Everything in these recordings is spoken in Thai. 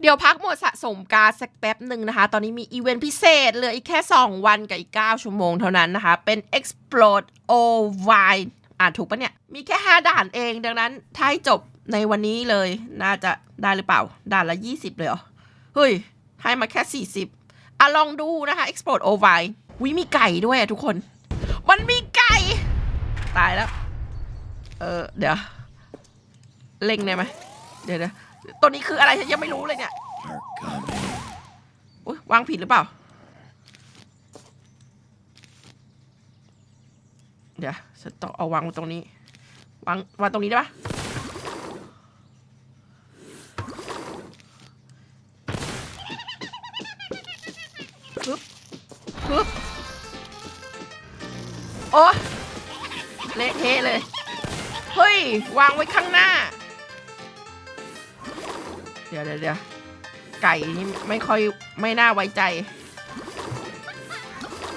เดี๋ยวพักหมดสะสมการ์ดสักแป๊บหนึ่งนะคะ ตอนนี้มีอีเวนต์พิเศษเหลืออีกแค่ 2 วันกับอีก 9 ชั่วโมงเท่านั้นนะคะ เป็น explode o v i อ่านถูกปะเนี่ย มีแค่ 5 ด่านเองดังนั้นถ้าให้จบในวันนี้เลยน่าจะได้หรือเปล่า ด่านละ 20 เลยเหรอ เฮ้ย ให้มาแค่ 40อะลองดูนะคะ explode o v i วิมีไก่ด้วยอะทุกคน มันมีไก่ ตายแล้ว เออเดี๋ยว เล็งได้ไหมเดี๋ยวเดี๋ยว ตัวนี้คืออะไรฉันยังไม่รู้เลยเนี่ย อุ๊ยวางผิดหรือเปล่า เดี๋ยวฉันต้องเอาวางตรงนี้ วางวางตรงนี้ได้ปะปึ๊บปึ๊บโอ้เละเทะเลย เฮ้ย วางไว้ข้างหน้า ดี๋ยวเดี๋ยวเดี๋ยวไก่นี่ไม่ค่อยไม่น่าไว้ใจ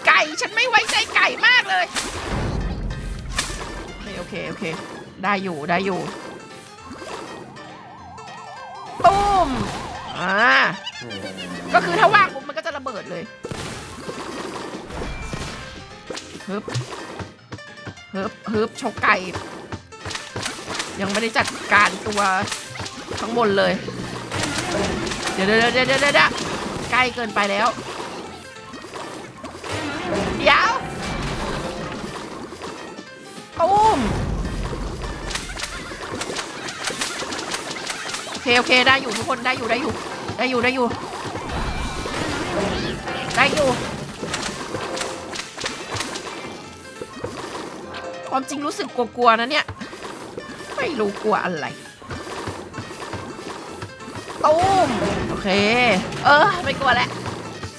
ไก่ฉันไม่ไว้ใจไก่มากเลยโอเคโอเคโอเค ได้อยู่ได้อยู่ตุ้มอ่าก็คือถ้าว่างปุ๊บมันก็จะระเบิดเลยฮึบฮึบฮึบชกไก่ ยังไม่ได้จัดการตัวทั้งหมดเลย เดี๋ยวเดี๋ยวเดี๋ยวเดี๋ยวเดี๋ยวใกล้เกินไปแล้ว เดี๋ยวตุ้มโอเคโอเคได้อยู่ทุกคนได้อยู่ได้อยู่ ได้อยู่ได้อยู่ ได้อยู่ความจริงรู้สึกกลัวๆนะเนี่ย ไม่รู้กลัวอะไร ตุ้มโอเค เออ ไม่กลัวแล้ว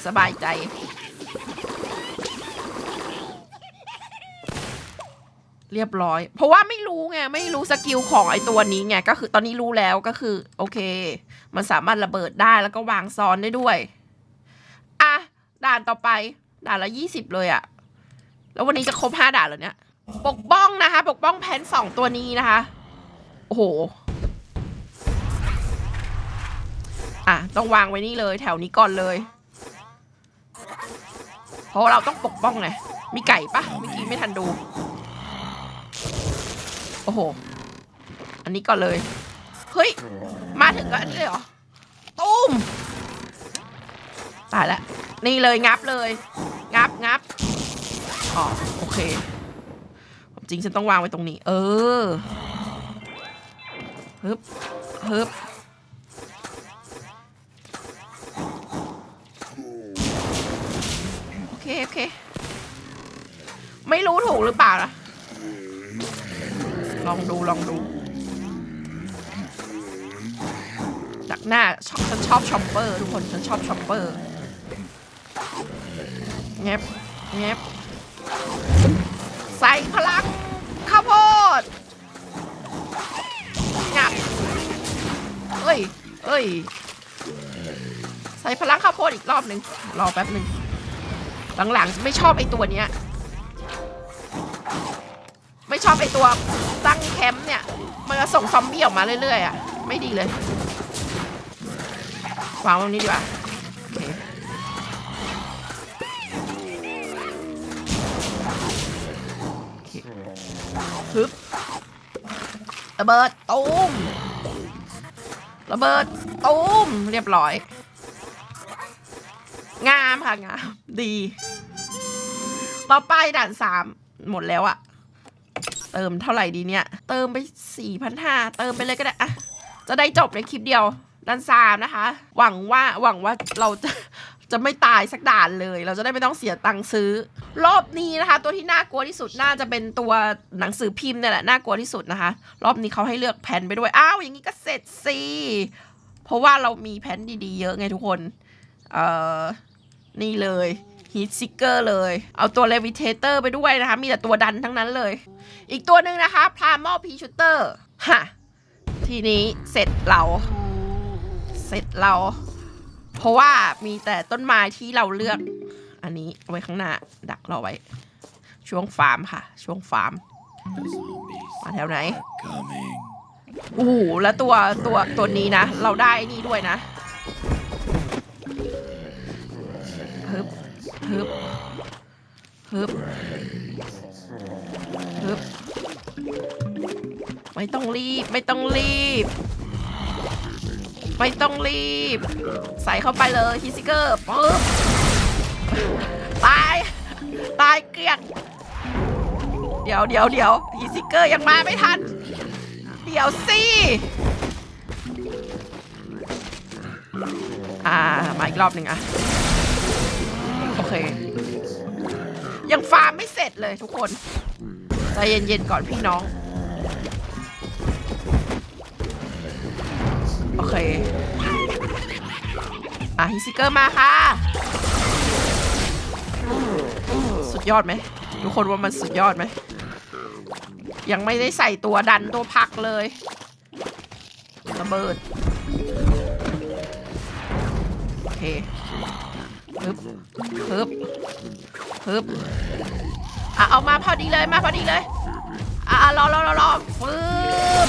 สบายใจ เรียบร้อย เพราะว่าไม่รู้ไง ไม่รู้สกิลของไอตัวนี้ไง ก็คือตอนนี้รู้แล้วก็คือ โอเค มันสามารถระเบิดได้แล้วก็วางซ้อนได้ด้วย อะ ด่านต่อไป ด่านละยี่สิบเลยอะแล้ววันนี้จะครบห้าด่านแล้วเนี่ย ปกป้องนะคะ ปกป้องแพนสองตัวนี้นะคะ โอ้โห อะ ต้องวางไว้นี่เลย แถวนี้ก่อนเลย เพราะเราต้องปกป้องไง มีไก่ปะเมื่อกี้ไม่ทันดู โอ้โห อันนี้ก่อนเลย เฮ้ย มาถึงก็อันนี้เลยเหรอ ตุ้ม ตายแล้วนี่เลยงับเลย งับงับอ๋อโอเค จริงฉันต้องวางไว้ตรงนี้ เออฮึบฮึบ โอ เคโอเค ไม่รู้ถูกหรือเปล่านะลองดูลองดูจากหน้าฉันชอบชอปเปอร์ทุกคนฉันชอบชอปเปอร์แงบแงบใส่พลังข้าวโพดงับเอ้ยเอ้ย ใส่พลังข้าวโพดอีกรอบหนึ่งรอแป๊บหนึ่ง หลังๆไม่ชอบไอตัวเนี้ย ไม่ชอบไอตัวตั้งแคมป์เนี่ย มันจะส่งซอมบี้ออกมาเรื่อยๆอะ ไม่ดีเลยวางตรงนี้ดีกว่าโอเคฮึบระเบิดตูมระเบิดตูมเรียบร้อย งามค่ะ งาม ดี ต่อไปด่านสามหมดแล้วอะเติมเท่าไหร่ดีเนี่ย เติมไปสี่พันห้าเติมไปเลยก็ได้อะจะได้จบในคลิปเดียวด่านสามนะคะ หวังว่าหวังว่าเราจะจะไม่ตายสักด่านเลย เราจะได้ไม่ต้องเสียตังค์ซื้อ รอบนี้นะคะ ตัวที่น่ากลัวที่สุดน่าจะเป็นตัวหนังสือพิมพ์เนี่ยแหละน่ากลัวที่สุดนะคะ รอบนี้เขาให้เลือกแผ่นไปด้วยอ้าวอย่างนี้ก็เสร็จสิเพราะว่าเรามีแผ่นดีๆเยอะไงทุกคน เอ่อนี่เลย ฮีทซิกเกอร์เลย เอาตัวเลวิเทเตอร์ไปด้วยนะคะ มีแต่ตัวดันทั้งนั้นเลย อีกตัวหนึ่งนะคะพามอพีชูเตอร์ฮะทีนี้เสร็จเราเสร็จเรา เพราะว่ามีแต่ต้นไม้ที่เราเลือก อันนี้เอาไว้ข้างหน้า ดักเราไว้ ช่วงฟาร์มค่ะ ช่วงฟาร์ม The zombies มาแถวไหน are coming. โอ้โหแล้วตัวตัวตัวนี้นะ เราได้นี่ด้วยนะ ฮึบฮึบฮึบไม่ต้องรีบ ไม่ต้องรีบ ไม่ต้องรีบ ใส่เข้าไปเลยฮิซิเกอร์ปึ๊บตาย ตายเกลี้ยง เดี๋ยวเดี๋ยวเดี๋ยวฮิซิเกอร์ยังมาไม่ทัน เดี๋ยวสิอ่า มาอีกรอบหนึ่งอะ โอเค ยังฟาร์มไม่เสร็จเลยทุกคนใจเย็นๆก่อนพี่น้อง โอเคอะฮิซิเกอร์มาค่ะ สุดยอดไหมทุกคนว่ามันสุดยอดไหม ยังไม่ได้ใส่ตัวดันตัวพักเลยระเบิด โอเค ฮึบฮึบฮึบอะเอามาพอดีเลยมาพอดีเลย อะรอรอรอรอฟึบ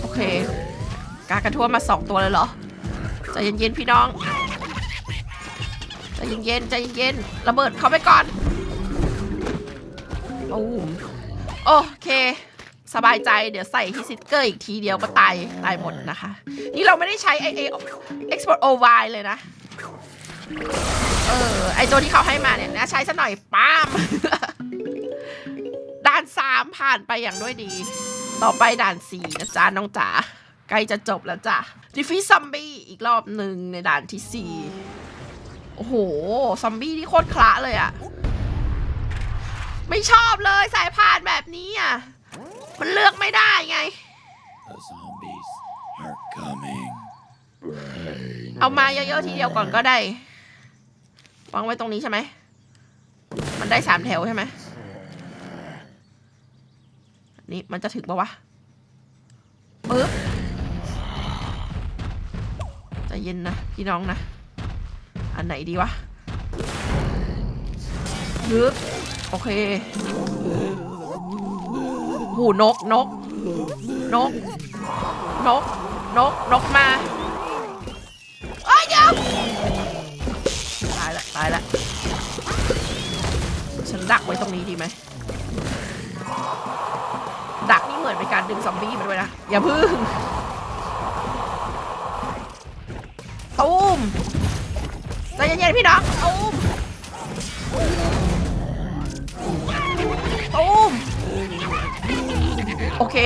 โอเค กากระทั่วมาสองตัวเลยเหรอใจเย็นๆพี่น้องใจเย็นๆใจเย็นๆระเบิดเข้าไปก่อนโอ้โอเค สบายใจเดี๋ยวใส่ฮิซิเกอร์อีกทีเดียวก็ตายตายหมดนะคะ นี่เราไม่ได้ใช้ไอเอ export OY เลยนะ เออ ไอตัวที่เขาให้มาเนี่ยนะใช้ซะหน่อยป้าม ด่านสามผ่านไปอย่างด้วยดี ต่อไปด่านสี่นะจ๊ะน้องจ๋าใกล้จะจบแล้วจ้ะดิฟิซัมบี้อีกรอบหนึ่งในด่านที่สี่โอ้โหซอมบี้ที่โคตรคละเลยอะไม่ชอบเลยสายพานแบบนี้อะ มันเลือกไม่ได้ไง The zombies are coming. เอามาเยอะๆทีเดียวก่อนก็ได้วางไว้ตรงนี้ใช่ไหม มันได้สามแถวใช่ไหม นี่มันจะถึงปะวะปึ๊บใจเย็นนะพี่น้องนะ อันไหนดีวะยึบโอเค หูนกนก นก นก นก นกมาเอ้ยเดี๋ยตายละตายละฉันดักไว้ตรงนี้ดีไหม ดักนี่เหมือนเป็นการดึงซอมบี้มาด้วยนะ อย่าพึ่งตูมใจเย็นๆพี่น้องตูม โอเค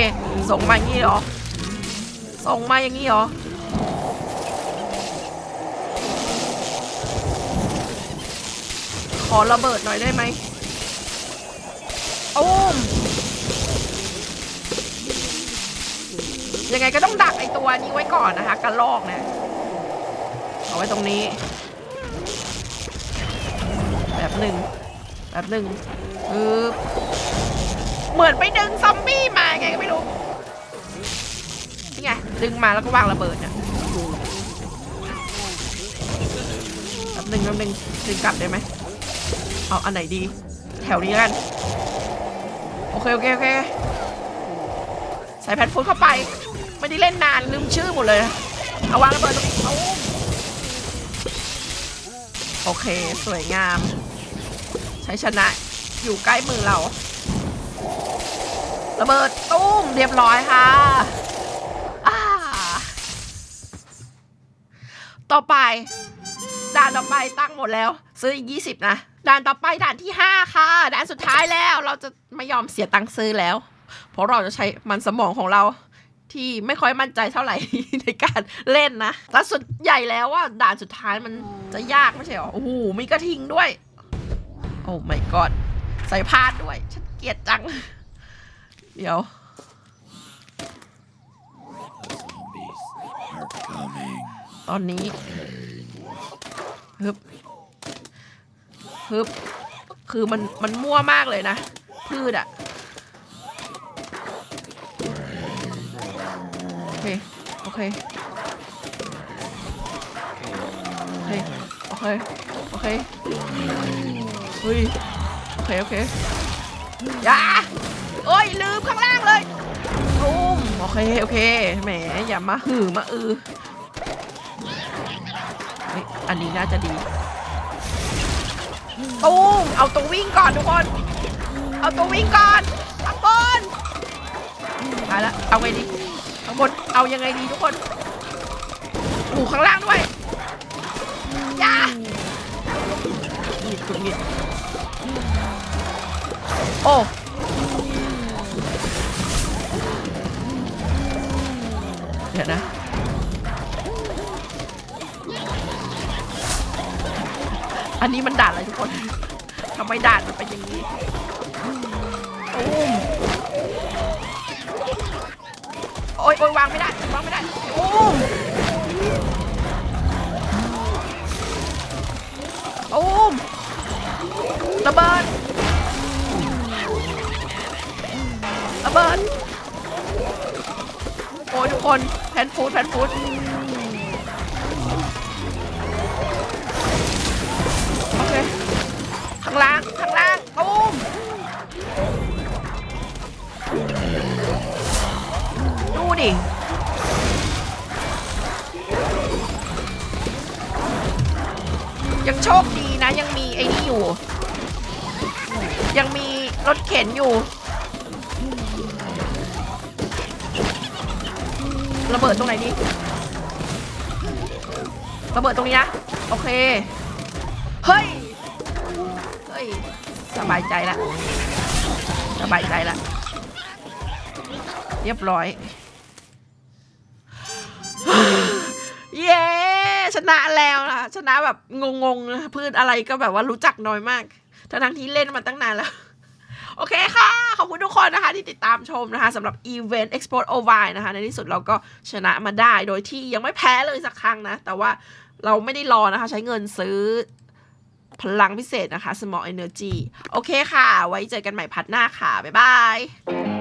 ส่งมาอย่างนี้เหรอ ส่งมาอย่างนี้เหรอ ขอระเบิดหน่อยได้ไหมตูมยังไงก็ต้องดักไอตัวนี้ไว้ก่อนนะคะกระลอกเนี่ยเอาไว้ตรงนี้ แบบหนึ่งแบบหนึ่งปึ๊บเหมือนไปดึงซอมบี้ ไงก็ไม่รู้ นี่ไง ดึงมาแล้วก็วางระเบิดเนี่ยแบบหนึ่งแบบหนึ่งดึงกลับได้ไหม เอาอันไหนดี แถวนี้กัน โอเค โอเค โอเค ใส่แผ่นฟูดเข้าไป ไม่ได้เล่นนาน ลืมชื่อหมดเลย เอาวางระเบิดตรงนี้เอาโอเค สวยงาม ใช้ชนะอยู่ใกล้มือเรา ระเบิดตุ้มเรียบร้อยค่ะต่อไป ด่านต่อไปตั้งหมดแล้ว ซื้ออีกยี่สิบนะ ด่านต่อไปด่านที่ห้าค่ะ ด่านสุดท้ายแล้วเราจะไม่ยอมเสียตังค์ซื้อแล้ว เพราะเราจะใช้มันสมองของเราที่ไม่ค่อยมั่นใจเท่าไหร่ในการเล่นนะแต่สุดใหญ่แล้วว่าด่านสุดท้ายมันจะยากไม่ใช่หรอ โอ้โห มีกระทิงด้วย โอ้ my god ใส่พาดด้วย ฉันเกลียดจัง เดี๋ยว ตอนนี้ฮึบฮึบคือมันมันมั่วมากเลยนะ พืชอะโอเค โอเค โอเค โอเค โอเคเฮ้ยโอเค โอเคอย่า โอ้ยลืมข้างล่างเลยตูมโอเคโอเคแหมอย่ามาหือมาอือเฮ้ยอันนี้น่าจะดีตูมเอาตัววิ่งก่อนทุกคน เอาตัววิ่งก่อนข้างบนตายละเอาไงดีข้างบนเอายังไงดีทุกคนหูข้างล่างด้วยอย่าหงิดกุดหงิดโอ้ เดี๋ยวนะ อันนี้มันด่านอะไรทุกคนทำไมด่านมันเป็นอย่างนี้ตูมโอ๊ยโอ๊ยวางไม่ได้วางไม่ได้ตูมตูมระเบิดระเบิด กคนแพนฟูดแพนฟูดโอเค ข้างล่าง ข้างล่างตูมดูดิยังโชคดีนะ ยังมีไอ้นี่อยู่ ยังมีรถเข็นอยู่ ระเบิดตรงไหนดีระเบิดตรงนี้นะ โอเค เฮ้ย เฮ้ย สบายใจละ สบายใจละ เรียบร้อย เย้ ชนะแล้วนะชนะแบบงงๆ พืชอะไรก็แบบว่ารู้จักน้อยมาก ทั้งที่เล่นมาตั้งนานแล้ว โอเคค่ะ ขอบคุณทุกคนนะคะที่ติดตามชมนะคะสำหรับ Event Export o v i นะคะ ในที่สุดเราก็ชนะมาได้ โดยที่ยังไม่แพ้เลยสักครั้งนะ แต่ว่าเราไม่ได้รอนะคะ ใช้เงินซื้อพลังพิเศษนะคะ Small Energy โอเคค่ะ ไว้เจอกันใหม่พัดหน้าค่ะ บ๊ายบาย